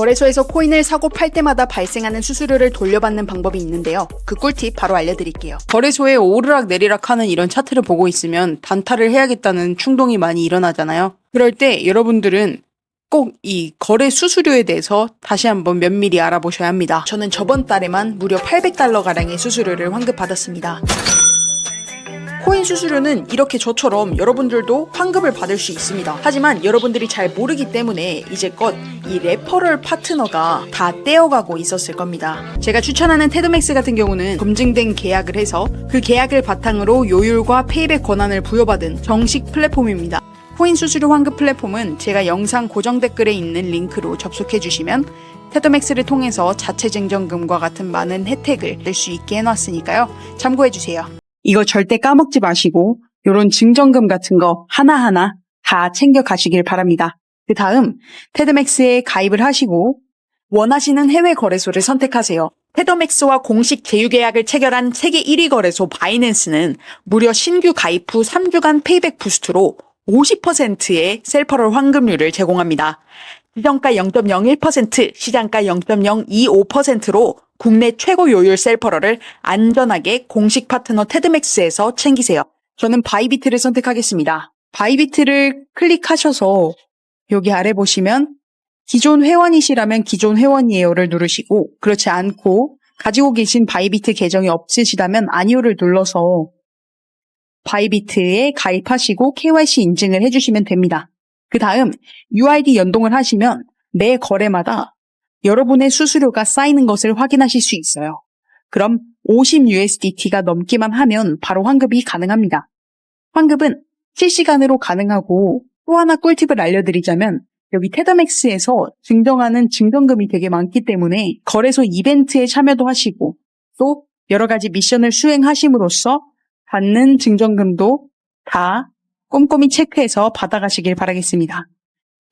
거래소에서 코인을 사고 팔 때마다 발생하는 수수료를 돌려받는 방법이 있는데요. 그 꿀팁 바로 알려드릴게요. 거래소에 오르락 내리락 하는 이런 차트를 보고 있으면 단타를 해야겠다는 충동이 많이 일어나잖아요. 그럴 때 여러분들은 꼭 이 거래 수수료에 대해서 다시 한번 면밀히 알아보셔야 합니다. 저는 저번 달에만 무려 800달러 가량의 수수료를 환급받았습니다. 코인 수수료는 이렇게 저처럼 여러분들도 환급을 받을 수 있습니다. 하지만 여러분들이 잘 모르기 때문에 이제껏 이 레퍼럴 파트너가 다 떼어가고 있었을 겁니다. 제가 추천하는 테드맥스 같은 경우는 검증된 계약을 해서 그 계약을 바탕으로 요율과 페이백 권한을 부여받은 정식 플랫폼입니다. 코인 수수료 환급 플랫폼은 제가 영상 고정 댓글에 있는 링크로 접속해 주시면 테드맥스를 통해서 자체 증정금과 같은 많은 혜택을 낼 수 있게 해놨으니까요. 참고해 주세요. 이거 절대 까먹지 마시고 요런 증정금 같은 거 하나하나 다 챙겨 가시길 바랍니다. 그 다음 테드맥스에 가입을 하시고 원하시는 해외 거래소를 선택하세요. 테더맥스와 공식 제휴계약을 체결한 세계 1위 거래소 바이낸스는 무려 신규 가입 후 3주간 페이백 부스트로 50%의 셀퍼럴 환급률을 제공합니다. 시정가 0.01%, 시장가 0.025%로 국내 최고 요율 셀퍼러를 안전하게 공식 파트너 테드맥스에서 챙기세요. 저는 바이비트를 선택하겠습니다. 바이비트를 클릭하셔서 여기 아래 보시면 기존 회원이시라면 기존 회원이에요를 누르시고 그렇지 않고 가지고 계신 바이비트 계정이 없으시다면 아니오를 눌러서 바이비트에 가입하시고 KYC 인증을 해주시면 됩니다. 그 다음 UID 연동을 하시면 매 거래마다 여러분의 수수료가 쌓이는 것을 확인하실 수 있어요. 그럼 50USDT가 넘기만 하면 바로 환급이 가능합니다. 환급은 실시간으로 가능하고 또 하나 꿀팁을 알려드리자면 여기 테더맥스에서 증정하는 증정금이 되게 많기 때문에 거래소 이벤트에 참여도 하시고 또 여러 가지 미션을 수행하심으로써 받는 증정금도 다 꼼꼼히 체크해서 받아가시길 바라겠습니다.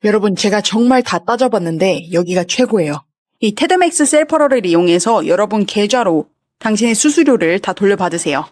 여러분, 제가 정말 다 따져봤는데 여기가 최고예요. 이 테드맥스 셀퍼러를 이용해서 여러분 계좌로 당신의 수수료를 다 돌려받으세요.